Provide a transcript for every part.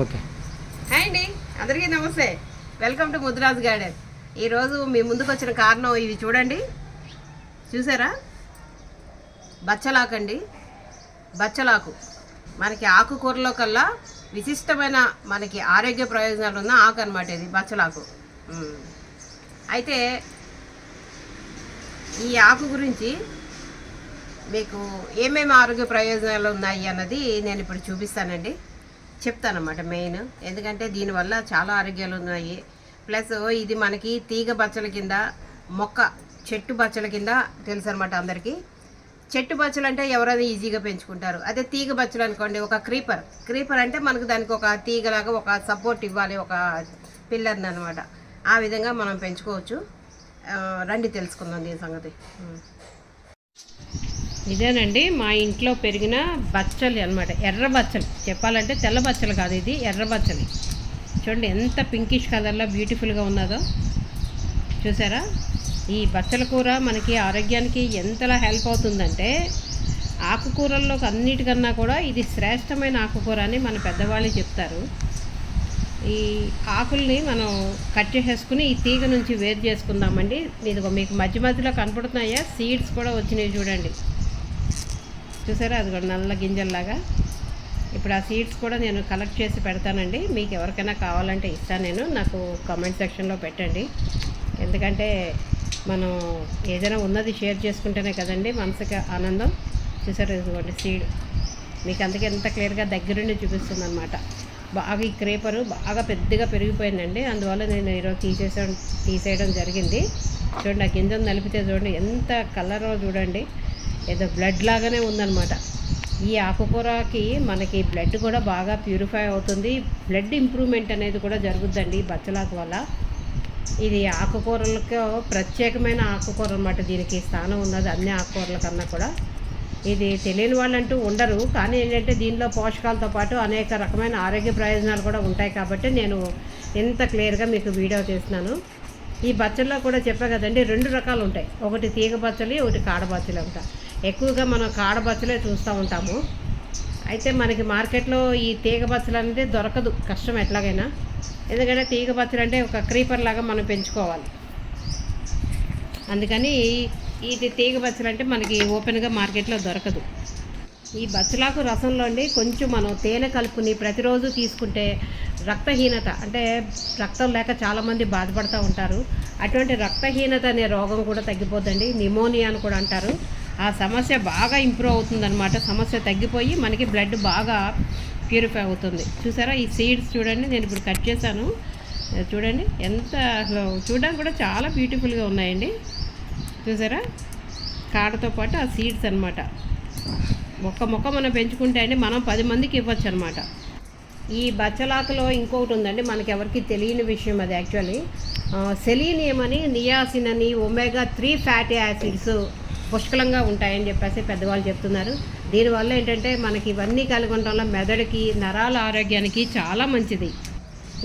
Okay. Hi అండి. అందరికీ నమస్తే. Welcome to Mudraj garden. ఈరోజు మీ ముందుకు వచ్చిన కారణం ఇవి చూడండి. చూసారా? బచ్చలాకండి. బచ్చలాకు. మనకి ఆకుకూరలో కల్లా విశిష్టమైన మనకి ఆరోగ్య ప్రయోజనాలు ఉన్న ఆకు అనమాట ఇది బచ్చలాకు. అయితే ఈ ఆకు గురించి మీకు ఏమేమి ఆరోగ్య ప్రయోజనాలు ఉన్నాయి అన్నది నేను ఇప్పుడు చూపిస్తానండి. చెప్తానమాట మెయిన్. ఎందుకంటే దీనివల్ల చాలా ఆరోగ్యాలు ఉన్నాయి. ప్లస్ ఇది మనకి తీగ బచ్చల కింద మొక్క చెట్టు బచ్చల కింద తెలుసు అనమాట అందరికీ. చెట్టు బచ్చలు అంటే ఎవరైనా ఈజీగా పెంచుకుంటారు. అదే తీగ బచ్చలు అనుకోండి ఒక క్రీపర్. క్రీపర్ అంటే మనకు దానికి ఒక తీగలాగా ఒక సపోర్ట్ ఇవ్వాలి ఒక పిల్లర్ని అనమాట ఆ విధంగా మనం పెంచుకోవచ్చు. రండి తెలుసుకుందాం దీని సంగతి. ఇదేనండి మా ఇంట్లో పెరిగిన బచ్చలు అనమాట ఎర్ర బచ్చలు. చెప్పాలంటే తెల్ల బచ్చలు కాదు ఇది ఎర్ర బచ్చలి. చూడండి ఎంత పింకిష్ కలర్లో బ్యూటిఫుల్గా ఉన్నదో. చూసారా? ఈ బచ్చల కూర మనకి ఆరోగ్యానికి ఎంతలా హెల్ప్ అవుతుందంటే ఆకుకూరల్లో అన్నిటికన్నా కూడా ఇది శ్రేష్టమైన ఆకుకూర అని మన పెద్దవాళ్ళు చెప్తారు. ఈ ఆకుల్ని మనం కట్ చేసేసుకుని ఈ తీగ నుంచి వేరు చేసుకుందామండి. ఇదిగో మీకు మధ్య మధ్యలో కనపడుతున్నాయా? సీడ్స్ కూడా వచ్చినాయి చూడండి. చూసారా? అది కూడా నల్ల గింజల్లాగా. ఇప్పుడు ఆ సీడ్స్ కూడా నేను కలెక్ట్ చేసి పెడతానండి. మీకు ఎవరికైనా కావాలంటే ఇస్తాను నేను. నాకు కామెంట్ సెక్షన్లో పెట్టండి. ఎందుకంటే మనం ఏదైనా ఉన్నది షేర్ చేసుకుంటేనే కదండి మనసుకి ఆనందం. చూసారు? ఇదిగోండి సీడ్. మీకు అందుకే ఎంత క్లియర్గా దగ్గరుండి చూపిస్తుంది అనమాట బాగా ఈ క్రేపరు బాగా పెద్దగా పెరిగిపోయిందండి. అందువల్ల నేను ఈరోజు తీసేసా తీసేయడం జరిగింది. చూడండి ఆ గింజను నలిపితే చూడండి ఎంత కలరో చూడండి. ఏదో బ్లడ్ లాగానే ఉందన్నమాట. ఈ ఆకుకూరకి మనకి బ్లడ్ కూడా బాగా ప్యూరిఫై అవుతుంది. బ్లడ్ ఇంప్రూవ్మెంట్ అనేది కూడా జరుగుద్దండి ఈ బచ్చలాకు వల్ల. ఇది ఆకుకూరలకు ప్రత్యేకమైన ఆకుకూర అనమాట దీనికి స్థానం ఉన్నది అన్ని ఆకుకూరల కన్నా కూడా. ఇది తెలియని వాళ్ళంటూ ఉండరు. కానీ ఏంటంటే దీనిలో పోషకాలతో పాటు అనేక రకమైన ఆరోగ్య ప్రయోజనాలు కూడా ఉంటాయి కాబట్టి నేను ఎంత క్లియర్గా మీకు వీడియో చేస్తున్నాను. ఈ బచ్చల్లో కూడా చెప్పా కదండి రెండు రకాలు ఉంటాయి. ఒకటి తీగ బచ్చలి ఒకటి కాడ బచ్చలి ఉంటాయి ఎక్కువగా మనం కాడ బచ్చలే చూస్తూ ఉంటాము. అయితే మనకి మార్కెట్లో ఈ తీగ బచ్చలు అనేది దొరకదు కష్టం ఎట్లాగైనా. ఎందుకంటే తీగ బచ్చలు అంటే ఒక క్రీపర్ లాగా మనం పెంచుకోవాలి. అందుకని ఇది తీగ బచ్చలు అంటే మనకి ఓపెన్గా మార్కెట్లో దొరకదు. ఈ బచ్చలాకు రసంలో అండి కొంచెం మనం తేనె కలుపుని ప్రతిరోజు తీసుకుంటే రక్తహీనత అంటే రక్తం లేక చాలామంది బాధపడుతూ ఉంటారు. అటువంటి రక్తహీనత అనే రోగం కూడా తగ్గిపోద్దండి. నిమోనియా అని కూడా అంటారు. ఆ సమస్య బాగా ఇంప్రూవ్ అవుతుందన్నమాట. సమస్య తగ్గిపోయి మనకి బ్లడ్ బాగా ప్యూరిఫై అవుతుంది. చూసారా? ఈ సీడ్స్ చూడండి నేను ఇప్పుడు కట్ చేశాను. చూడండి ఎంత అసలు చూడడానికి కూడా చాలా బ్యూటిఫుల్గా ఉన్నాయండి. చూసారా? కాడతో పాటు ఆ సీడ్స్ అనమాట మొక్క మొక్క మనం పెంచుకుంటే అండి మనం పది మందికి ఇవ్వచ్చు అనమాట ఈ బచ్చలాకులో ఇంకొకటి ఉందండి మనకి ఎవరికి తెలియని విషయం అది యాక్చువల్లీ. సెలీనియం అని నియాసిన్ అని ఒమేగా త్రీ ఫ్యాటీ యాసిడ్స్ పుష్కలంగా ఉంటాయని చెప్పేసి పెద్దవాళ్ళు చెప్తున్నారు. దీనివల్ల ఏంటంటే మనకి ఇవన్నీ కలిగి ఉండడం వల్ల మెదడుకి నరాల ఆరోగ్యానికి చాలా మంచిది.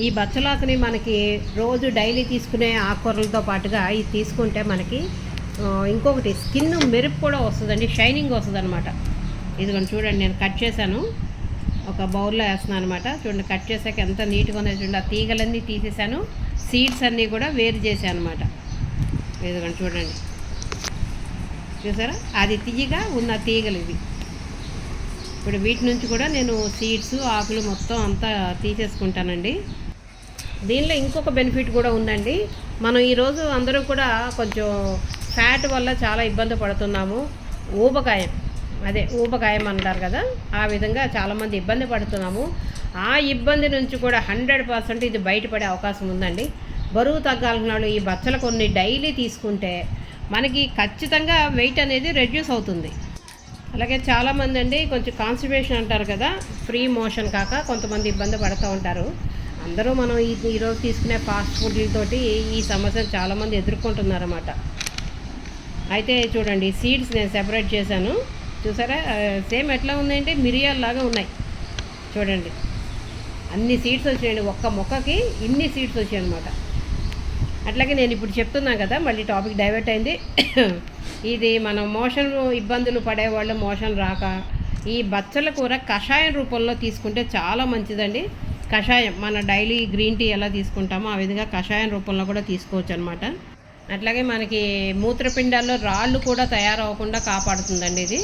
ఈ బచ్చలాకుని మనకి రోజు డైలీ తీసుకునే ఆకుకూరలతో పాటుగా ఇది తీసుకుంటే మనకి ఇంకొకటి స్కిన్ మెరుపు కూడా వస్తుందండి షైనింగ్ వస్తుంది అనమాట ఇదిగోండి చూడండి నేను కట్ చేశాను. ఒక బౌల్లో వేస్తున్నాను అనమాట చూడండి కట్ చేసాక ఎంత నీట్గా ఉందో చూడండి. ఆ తీగలన్నీ తీసేసాను సీడ్స్ అన్నీ కూడా వేరు చేశాను అనమాట ఇదిగోండి చూడండి. చూసారా? అది తీయగా ఉన్న తీగలు ఇవి. ఇప్పుడు వీటి నుంచి కూడా నేను సీడ్స్ ఆకులు మొత్తం అంతా తీసేసుకుంటానండి. దీనిలో ఇంకొక బెనిఫిట్ కూడా ఉందండి. మనం ఈరోజు అందరూ కూడా కొంచెం ఫ్యాట్ వల్ల చాలా ఇబ్బంది పడుతున్నాము. ఊబకాయం అదే ఊబకాయం అంటారు కదా ఆ విధంగా చాలామంది ఇబ్బంది పడుతున్నాము. ఆ ఇబ్బంది నుంచి కూడా హండ్రెడ్ పర్సెంట్ ఇది బయటపడే అవకాశం ఉందండి. బరువు తగ్గాలన్నాడు ఈ బచ్చలు కొన్ని డైలీ తీసుకుంటే మనకి ఖచ్చితంగా వెయిట్ అనేది రెడ్యూస్ అవుతుంది. అలాగే చాలామంది అండి కొంచెం కాన్స్టిపేషన్ అంటారు కదా ఫ్రీ మోషన్ కాక కొంతమంది ఇబ్బంది పడుతూ ఉంటారు. అందరూ మనం ఈ ఈరోజు తీసుకునే ఫాస్ట్ ఫుడ్లతోటి ఈ సమస్యను చాలామంది ఎదుర్కొంటున్నారన్నమాట. అయితే చూడండి సీడ్స్ నేను సెపరేట్ చేశాను. చూసారా? సేమ్ ఎట్లా ఉందంటే మిరియాల్లాగా ఉన్నాయి. చూడండి. అన్ని సీడ్స్ వచ్చాయండి. ఒక్క మొక్కకి ఇన్ని సీడ్స్ వచ్చాయి అనమాట అట్లాగే నేను ఇప్పుడు చెప్తున్నాను కదా మళ్ళీ టాపిక్ డైవర్ట్ అయింది. ఇది మనం మోషన్ ఇబ్బందులు పడేవాళ్ళు మోషన్ రాక ఈ బచ్చల కూర కషాయం రూపంలో తీసుకుంటే చాలా మంచిదండి. కషాయం మన డైలీ గ్రీన్ టీ ఎలా తీసుకుంటామో ఆ విధంగా కషాయం రూపంలో కూడా తీసుకోవచ్చు అనమాట అట్లాగే మనకి మూత్రపిండాల్లో రాళ్ళు కూడా తయారవ్వకుండా కాపాడుతుందండి ఇది.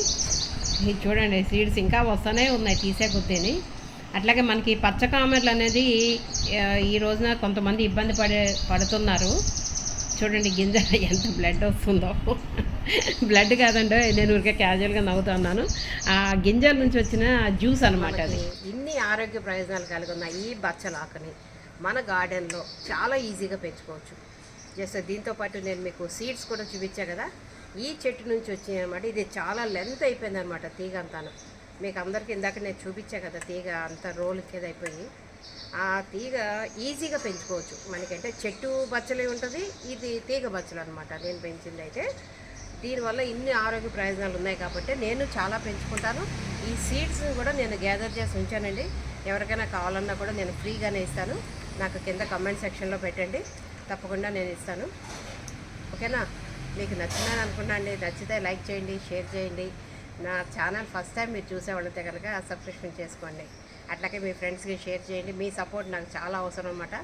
ఇది చూడండి సీడ్స్ ఇంకా వస్తూనే ఉన్నాయి తీసే కొద్దిని. అట్లాగే మనకి పచ్చకామెర్లు అనేది ఆ, ఈ రోజున కొంతమంది ఇబ్బంది పడే పడుతున్నారు. చూడండి గింజ ఎంత బ్లడ్ వస్తుందో. బ్లడ్ కాదండి నేను ఊరికే క్యాజువల్గా నవ్వుతున్నాను ఆ గింజల నుంచి వచ్చిన జ్యూస్ అనమాట అది. ఇన్ని ఆరోగ్య ప్రయోజనాలు కలిగి ఉన్న ఈ బచ్చలాకుని మన గార్డెన్లో చాలా ఈజీగా పెంచుకోవచ్చు. జస్ట్ దీంతో పాటు నేను మీకు సీడ్స్ కూడా చూపించా కదా. ఈ చెట్టు నుంచి వచ్చినాయి అనమాట ఇది చాలా లెంత్ అయిపోయింది అనమాట తీగ అంతాను. మీకు అందరికీ ఇందాక నేను చూపించా కదా తీగ అంత రోల్ కింద అయిపోయి. ఆ తీగ ఈజీగా పెంచుకోవచ్చు. మనకంటే చెట్టు బచ్చలే ఉంటుంది ఇది తీగ బచ్చలు అనమాట నేను పెంచింది అయితే. దీనివల్ల ఇన్ని ఆరోగ్య ప్రయోజనాలు ఉన్నాయి కాబట్టి నేను చాలా పెంచుకుంటాను. ఈ సీడ్స్ కూడా నేను గ్యాదర్ చేసి ఉంచానండి. ఎవరికైనా కావాలన్నా కూడా నేను ఫ్రీగానే ఇస్తాను. నాకు కింద కమెంట్ సెక్షన్లో పెట్టండి. తప్పకుండా నేను ఇస్తాను. ఓకేనా? మీకు నచ్చిందని అనుకున్నా అండి నచ్చితే లైక్ చేయండి షేర్ చేయండి. నా ఛానల్ ఫస్ట్ టైం మీరు చూసేవాళ్ళైతే కనుక సబ్స్క్రిప్షన్ చేసుకోండి. అట్లాగే మీ ఫ్రెండ్స్కి షేర్ చేయండి. మీ సపోర్ట్ నాకు చాలా అవసరం అనమాట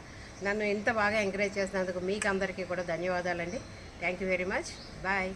నన్ను ఇంత బాగా ఎంకరేజ్ చేసినందుకు మీకు అందరికీ కూడా ధన్యవాదాలండి. Thank you very much. Bye.